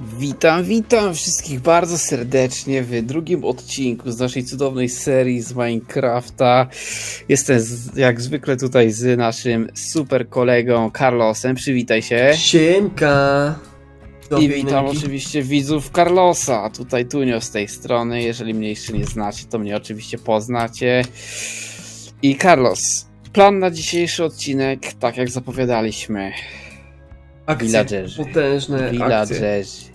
Witam, witam wszystkich bardzo serdecznie w drugim odcinku z naszej cudownej serii z Minecrafta. Jestem z, jak zwykle tutaj z naszym super kolegą Carlosem. Przywitaj się. Siemka! I witam oczywiście widzów Carlosa. Tutaj Tunio z tej strony. Jeżeli mnie jeszcze nie znacie, to mnie oczywiście poznacie. I Carlos, plan na dzisiejszy odcinek, tak jak zapowiadaliśmy. Akcje, villagerzy. Potężne akcje. Villagerzy.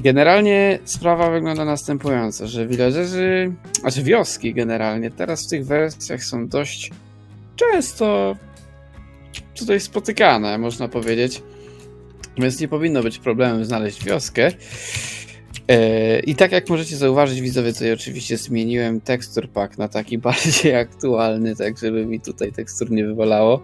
Generalnie sprawa wygląda następująco, że villagerzy, znaczy wioski generalnie, teraz w tych wersjach są dość często tutaj spotykane, można powiedzieć. Więc nie powinno być problemem znaleźć wioskę. E, I tak jak możecie zauważyć, widzowie, to ja oczywiście zmieniłem tekstur pack na taki bardziej aktualny, tak żeby mi tutaj tekstur nie wywalało.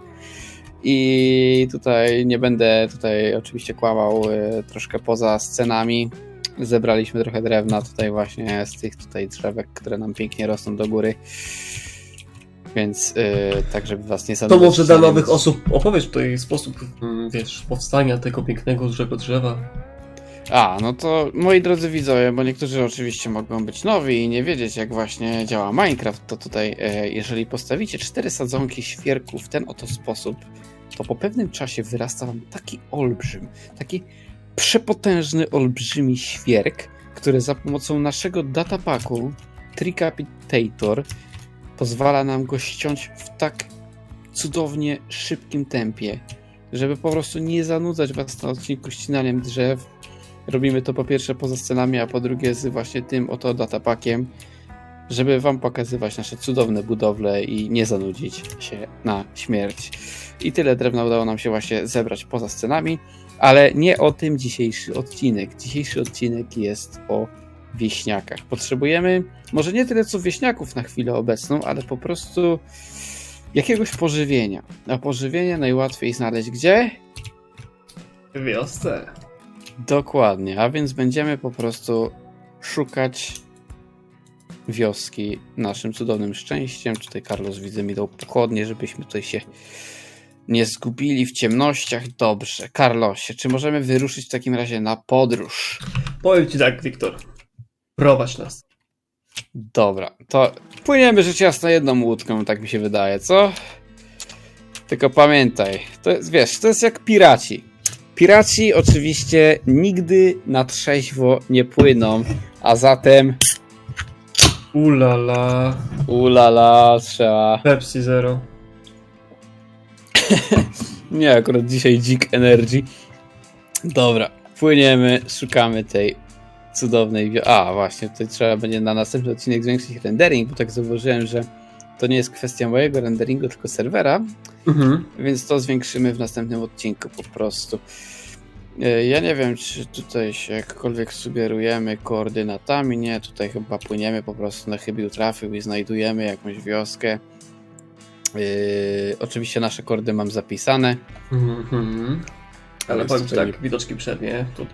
I tutaj nie będę tutaj oczywiście kłamał e, troszkę poza scenami. Zebraliśmy trochę drewna tutaj właśnie z tych tutaj drzewek, które nam pięknie rosną do góry. Więc e, tak, żeby was nie To zanudzać. może dla nowych osób opowiedz tutaj sposób, mm, wiesz, powstania tego pięknego dużego drzewa. A, no to moi drodzy widzowie, bo niektórzy oczywiście mogą być nowi i nie wiedzieć jak właśnie działa Minecraft, to tutaj e, jeżeli postawicie cztery sadzonki świerków w ten oto sposób, to po pewnym czasie wyrasta wam taki olbrzym, taki przepotężny, olbrzymi świerk, który za pomocą naszego datapaku Tricapitator pozwala nam go ściąć w tak cudownie szybkim tempie, żeby po prostu nie zanudzać was na odcinku ścinaniem drzew, Robimy to po pierwsze poza scenami, a po drugie z właśnie tym oto datapakiem, żeby wam pokazywać nasze cudowne budowle i nie zanudzić się na śmierć. I tyle drewna udało nam się właśnie zebrać poza scenami, ale nie o tym dzisiejszy odcinek. Dzisiejszy odcinek jest o wieśniakach. Potrzebujemy może nie tyle co wieśniaków na chwilę obecną, ale po prostu jakiegoś pożywienia. A pożywienie najłatwiej znaleźć gdzie? W wiosce. Dokładnie, a więc będziemy po prostu szukać wioski naszym cudownym szczęściem. Tutaj Carlos widzę mi dał pochodnie, żebyśmy tutaj się nie zgubili w ciemnościach. Dobrze, Carlosie, czy możemy wyruszyć w takim razie na podróż? Powiem ci tak, Wiktor. Prowadź nas. Dobra, to płyniemy rzecz jasna jedną łódką, tak mi się wydaje, co? Tylko pamiętaj, to jest, wiesz, to jest jak piraci. Piraci oczywiście nigdy na trzeźwo nie płyną, a zatem Ulala. ulala, trzeba... Pepsi Zero. Nie, akurat dzisiaj Dzik Energy. Dobra, płyniemy, szukamy tej cudownej... wio- A, właśnie, tutaj trzeba będzie na następny odcinek zwiększyć rendering, bo tak zauważyłem, że to nie jest kwestia mojego renderingu, tylko serwera, Mhm. Więc to zwiększymy w następnym odcinku po prostu. E, Ja nie wiem, czy tutaj się jakkolwiek sugerujemy koordynatami. Nie, tutaj chyba płyniemy po prostu na chybił trafił i znajdujemy jakąś wioskę. Yy, oczywiście nasze kordy mam zapisane. Mhm. Ale powiem tak, widoczki przednie. Tu.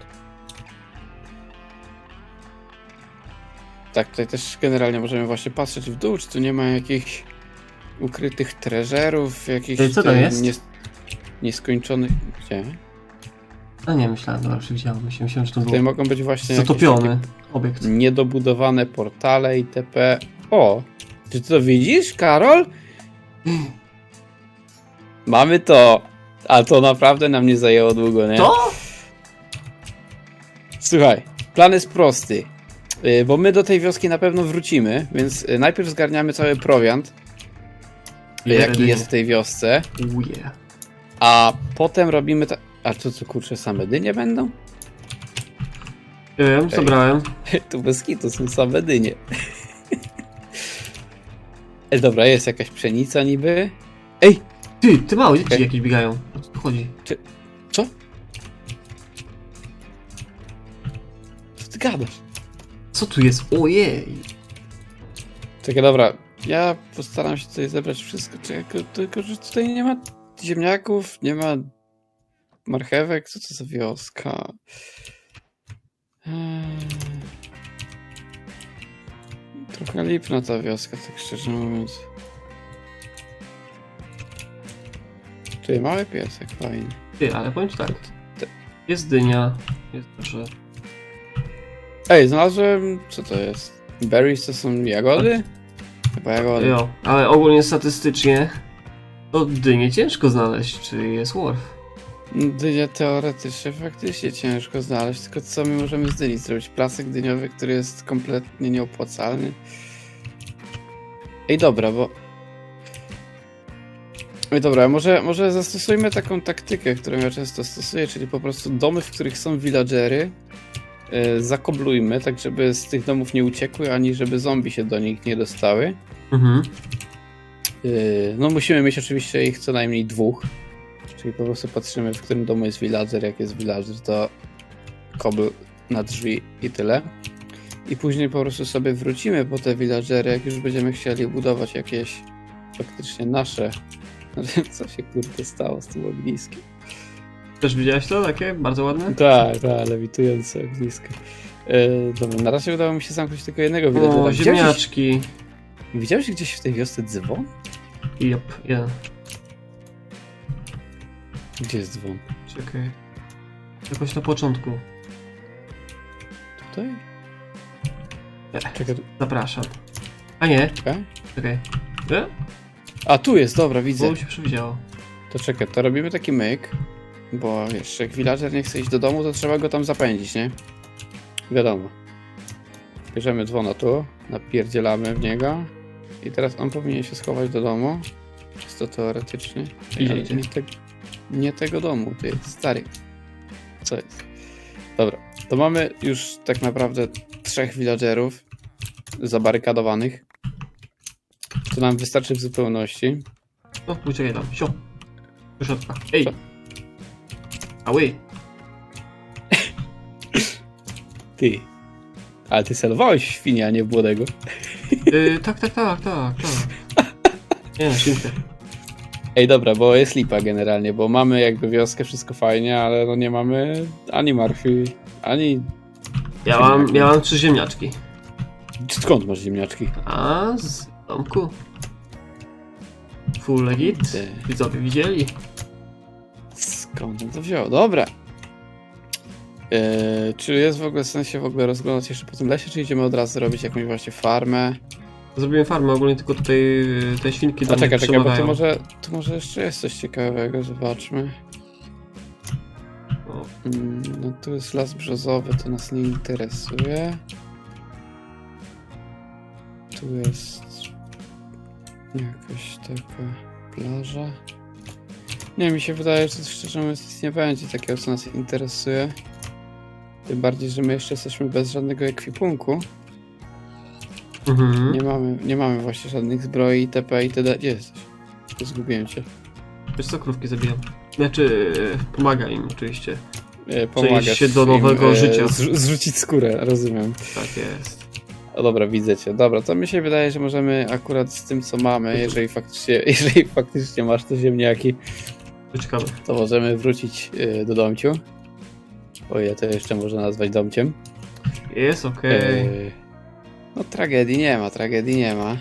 Tak, tutaj też generalnie możemy właśnie patrzeć w dół, czy tu nie ma jakichś ukrytych treżerów, jakichś co to tutaj jest? nies- nieskończonych... Gdzie? A nie, myślałem, dobra, przewidziałem. Myślałem, myślałem że to Tutaj było mogą być właśnie zatopiony obiekt. niedobudowane portale itp. O! Czy ty to widzisz, Karol? Mamy to! A to naprawdę nam nie zajęło długo, nie? To? Słuchaj, plan jest prosty. Y, Bo my do tej wioski na pewno wrócimy, więc y, najpierw zgarniamy cały prowiant, jaki jest w tej wiosce, Uje. a potem robimy ta... A to co, kurczę, same dynie będą? Wiem, zabrałem. Tu bez kitu są same dynie. Ej, dobra, jest jakaś pszenica niby. Ej, Ty, ty mało, dzieci Okej. jakieś biegają. O co tu chodzi? co? Co ty gadasz? Co tu jest? Ojej. Czekaj, dobra, ja postaram się tutaj zebrać wszystko, czekaj, tylko że tutaj nie ma ziemniaków, nie ma marchewek, co to za wioska? Eee, Trochę lipna ta wioska, tak szczerze mówiąc. Tutaj mały piesek, fajnie. Ty, ale ci tak. Jest dynia. Jest dobrze. Ej, znalazłem... co to jest? Berries to są jagody? Chyba jagody. Jo, ale ogólnie statystycznie to dynię ciężko znaleźć, czy jest worth. Dynia teoretycznie faktycznie ciężko znaleźć, tylko co my możemy z dyni zrobić? Plasek dyniowy, który jest kompletnie nieopłacalny. Ej, dobra, bo... Ej, dobra, może, może zastosujmy taką taktykę, którą ja często stosuję, czyli po prostu domy, w których są villagery, zakoblujmy, tak żeby z tych domów nie uciekły, ani żeby zombie się do nich nie dostały. Mhm. Yy, no musimy mieć oczywiście ich co najmniej dwóch. Czyli po prostu patrzymy, w którym domu jest villager, jak jest villager, to kobl na drzwi i tyle. I później po prostu sobie wrócimy po te villagery, jak już będziemy chcieli budować jakieś faktycznie nasze. Co się kurde stało z tym ogniskiem? Też widziałeś to takie? Bardzo ładne? Tak, tak, lewitujące ognisko. Yy, dobra, na razie udało mi się zamknąć tylko jednego villagera. O, Widziałeś, ziemniaczki. widziałeś gdzieś w tej wiosce dzwon? Jop, jeden. Gdzie jest dzwon? Czekaj. Jakoś na początku. Tutaj? Nie, Czekaj, zapraszam. A nie, czekaj. czekaj. E? A tu jest, dobra, widzę. Bo mi się przewidziało. To czekaj, to robimy taki myk, bo jeszcze jak villager nie chce iść do domu, to trzeba go tam zapędzić, nie? Wiadomo. Bierzemy dzwona tu, napierdzielamy w niego i teraz on powinien się schować do domu. Czysto teoretycznie. Ale idzie. Nie, te, nie tego domu, ty stary. Co jest? Dobra, to mamy już tak naprawdę trzech villagerów zabarykadowanych. To nam wystarczy w zupełności. No, uciekaj tam. Sio. Do środka. Ej. Co? Ały. Ty. Ale ty celowałeś w świnia, a nie w młodego. Yy, tak, tak, tak, tak, tak. Nie, na świnkę. Ej, dobra, bo jest lipa generalnie, bo mamy jakby wioskę, wszystko fajnie, ale no nie mamy ani marchwi, ani... Ja mam, ja mam trzy ziemniaczki. Skąd masz ziemniaczki? A, z domku. Full legit. Widzowie widzieli. Skąd on to wziął? Dobra. Eee, czy jest w ogóle sens się w ogóle rozglądać jeszcze po tym lesie, czy idziemy od razu robić jakąś właśnie farmę? Zrobiłem farmę, ogólnie tylko tutaj yy, te świnki do A mnie czekaj, czekaj, bo tu przemawiają. może, tu może jeszcze jest coś ciekawego, zobaczmy. O, Mm, No tu jest las brzozowy, to nas nie interesuje. Tu jest jakaś taka plaża. Nie, mi się wydaje, że szczerze mówiąc nic nie będzie takiego, co nas interesuje. Tym bardziej, że my jeszcze jesteśmy bez żadnego ekwipunku. Mhm. Nie mamy, nie mamy właśnie żadnych zbroi, itp. itd. Gdzie jesteś? Zgubiłem cię. Wiesz co, krówki zabijam. Znaczy, pomaga im oczywiście. E, Pomagasz się do im, nowego e, życia. zrzu- Zrzucić skórę, rozumiem. Tak jest. O dobra, widzę cię. Dobra, to mi się wydaje, że możemy akurat z tym, co mamy, jeżeli faktycznie, jeżeli faktycznie masz te ziemniaki, To ciekawe. to możemy wrócić y, do domciu. O ile to jeszcze można nazwać domciem. Jest okej. Y, no tragedii nie ma, tragedii nie ma.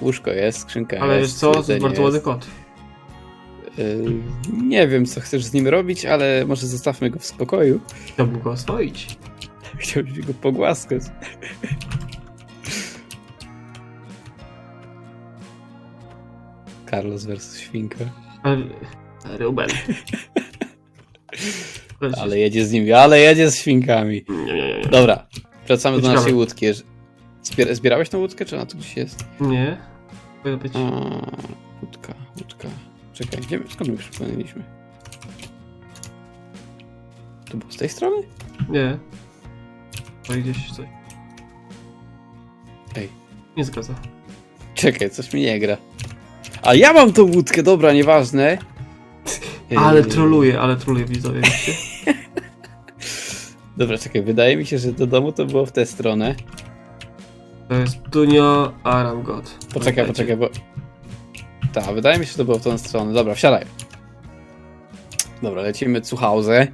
Łóżko jest, skrzynka Ale wiesz jest. co, to jest jedzenie bardzo ładny kot. Y, nie wiem, co chcesz z nim robić, ale może zostawmy go w spokoju. Chciałbym go oswoić. Chciałbyś go pogłaskać. Carlos versus świnka. Ale... Ruben. Ale jedzie z nimi, ale jedzie z świnkami. Nie, nie, nie. Dobra, wracamy do naszej łódki. Zbier zbierałeś tą łódkę, czy ona tu gdzieś jest? Nie. Powinno być. A, łódka, łódka. Czekaj, gdzie my, skąd my przypłynęliśmy? Tu było z tej strony? Nie. To gdzieś coś. Ej. Nie zgadza. Czekaj, coś mi nie gra. A ja mam tą łódkę, dobra, nieważne. Ale Ej, troluje, ale troluje widzowie, wiecie? Dobra, czekaj, wydaje mi się, że do domu to było w tę stronę. To jest Dunio Arangot. Poczekaj, poczekaj, bo... Tak, wydaje mi się, że to było w tą stronę. Dobra, wsiadaj. Dobra, lecimy Cuchauze.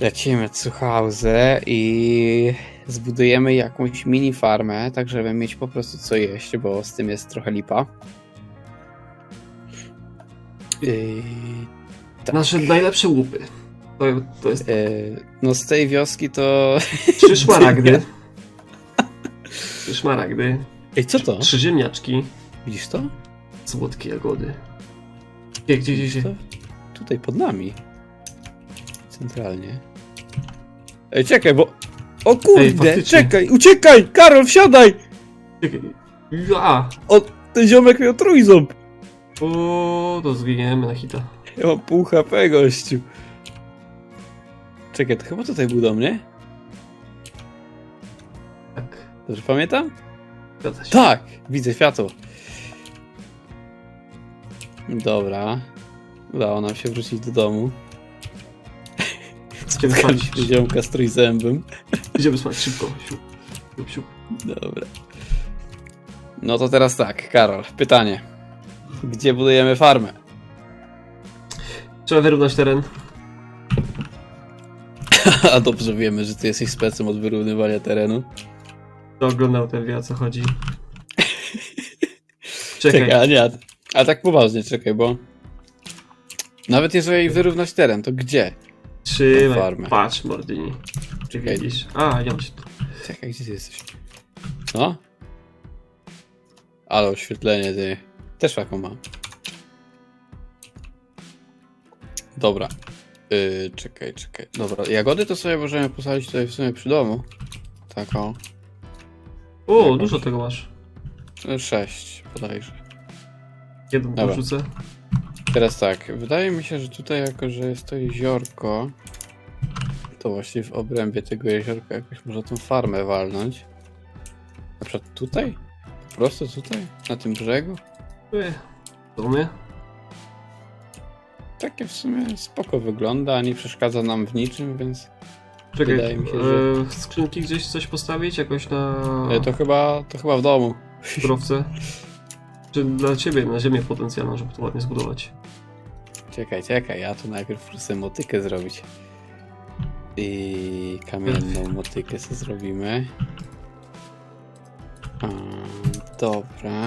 Lecimy Cuchauze i zbudujemy jakąś mini farmę, tak żeby mieć po prostu co jeść, bo z tym jest trochę lipa. Yy, tak. Nasze najlepsze łupy. To, to jest E, no z tej wioski to... trzy szmaragdy. Trzy szmaragdy. Ej, co to? Trzy ziemniaczki. Widzisz to? Słodkie jagody. Gdzie, gdzie, gdzie, gdzie? Tutaj pod nami. Centralnie. Ej, czekaj, bo... O kurde, Ej, czekaj, uciekaj! Karol, wsiadaj! Czekaj. Ja! O, ten ziomek miał trójząb. O, to zginiemy na hita. Ja mam pół HP, gościu. Czekaj, to chyba tutaj był dom, nie? Tak. Dobrze pamiętam? Zgadza się. Tak! Widzę światło. Dobra. Udało nam się wrócić do domu. Idziemy spać. Spotkaliśmy ziomka z trójzębem. Idziemy spać szybko. Siup, siup, siup. Dobra. No to teraz tak, Karol, pytanie. Gdzie budujemy farmę? Trzeba wyrównać teren. A dobrze wiemy, że ty jesteś specem od wyrównywania terenu. Kto oglądał ten wie o co chodzi. Czekaj. Czekaj, a nie, a, tak poważnie, czekaj, bo... Nawet jeżeli wyrównać teren, to gdzie? Trzymaj. farmę. Patrz, mordyni. Czy Czekaj. widzisz? A, ja cię tu. Czekaj, gdzie ty jesteś? Co? Ale oświetlenie, ty. Też taką mam. Dobra. Yy, czekaj, czekaj. Dobra, jagody to sobie możemy posadzić tutaj w sumie przy domu. Taką. O, dużo tego masz. Sześć, bodajże. Jedną Dobra. porzucę. Teraz tak, wydaje mi się, że tutaj jako, że jest to jeziorko, to właśnie w obrębie tego jeziorka jakoś można tą farmę walnąć. Na przykład tutaj? Po prostu tutaj? Na tym brzegu? W sumie. Takie w sumie spoko wygląda, nie przeszkadza nam w niczym, więc Czekaj, Wydaje mi się, że- e, skrzynki gdzieś coś postawić? Jakoś na e, to chyba, to chyba w domu. surowce? Czy dla ciebie na ziemię potencjalną, żeby to ładnie zbudować? Czekaj, czekaj, ja tu najpierw muszę motykę zrobić. I kamienną motykę sobie zrobimy. A, dobra.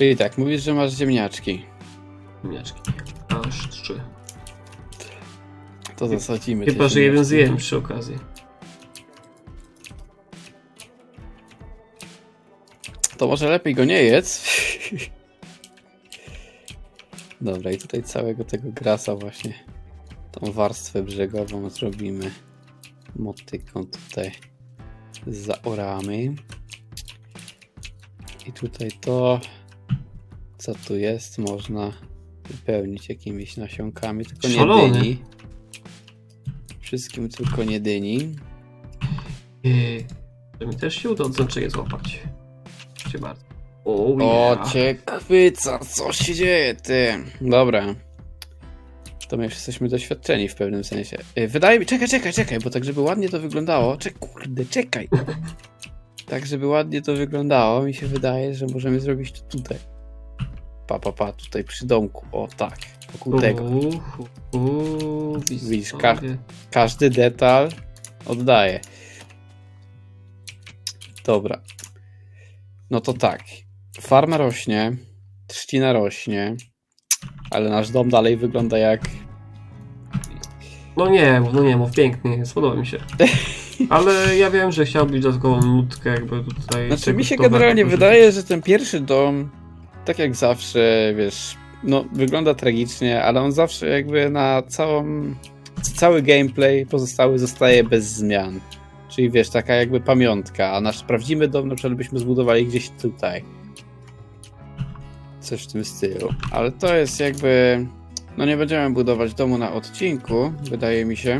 Czyli tak, mówisz, że masz ziemniaczki. Ziemniaczki. Aż trzy. To zasadzimy te Chyba, że jeden ziemniaczki. zjem przy okazji. To może lepiej go nie jedz. Dobra, i tutaj całego tego grasa właśnie tą warstwę brzegową zrobimy motyką tutaj zaoramy. I tutaj to, co tu jest, można wypełnić jakimiś nasionkami, tylko nie Szalony. dyni. Wszystkim tylko nie dyni. Yy, to mi też się uda odzęczyje złapać. Proszę bardzo. O, O, yeah. cię chwyca, co się dzieje, ty? Dobra. To my już jesteśmy doświadczeni w pewnym sensie. Y, Wydaje mi... Czekaj, czekaj, czekaj, bo tak, żeby ładnie to wyglądało... Czek, kurde, czekaj! Tak, żeby ładnie to wyglądało, mi się wydaje, że możemy zrobić to tutaj. Pa, pa, pa, tutaj przy domku. O, tak. Wokół tego. Uuu, uuu, Widzisz, ka- Każdy detal oddaje. Dobra. No to tak. Farma rośnie, trzcina rośnie, ale nasz dom dalej wygląda jak. No nie no nie mów, piękny, spodoba mi się. Ale ja wiem, że chciałbyś dodatkową nutkę jakby tutaj... Znaczy, mi się generalnie wydaje, że ten pierwszy dom, tak jak zawsze, wiesz, no wygląda tragicznie, ale on zawsze jakby na całą. Cały gameplay pozostały zostaje bez zmian. Czyli wiesz, taka jakby pamiątka, a nasz prawdziwy dom na przykład byśmy zbudowali gdzieś tutaj. Coś w tym stylu. Ale to jest jakby. No nie będziemy budować domu na odcinku, wydaje mi się.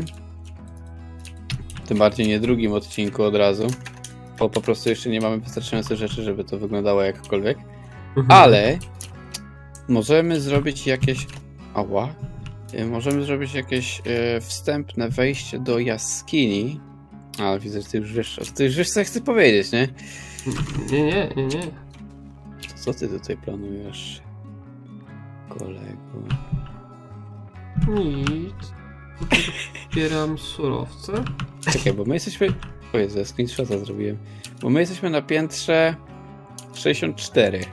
Tym bardziej nie drugim odcinku od razu. Bo po prostu jeszcze nie mamy wystarczająco rzeczy, żeby to wyglądało jakkolwiek. Mhm. Ale możemy zrobić jakieś. Ała. Y, Możemy zrobić jakieś y, wstępne wejście do jaskini. Ale widzę, że ty już wiesz, ty już wiesz co ja chcę powiedzieć, nie? Nie, nie, nie, nie. To co ty tutaj planujesz, kolego? Nic. Zbieram surowce. Czekaj, bo my jesteśmy... O Jezu, ja screenshota zrobiłem. Bo my jesteśmy na piętrze 64.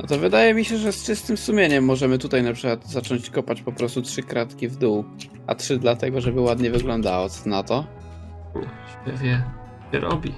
No to wydaje mi się, że z czystym sumieniem możemy tutaj na przykład zacząć kopać po prostu trzy kratki w dół, a trzy dlatego, żeby ładnie wyglądało. Co na to? Wie, wie, robi.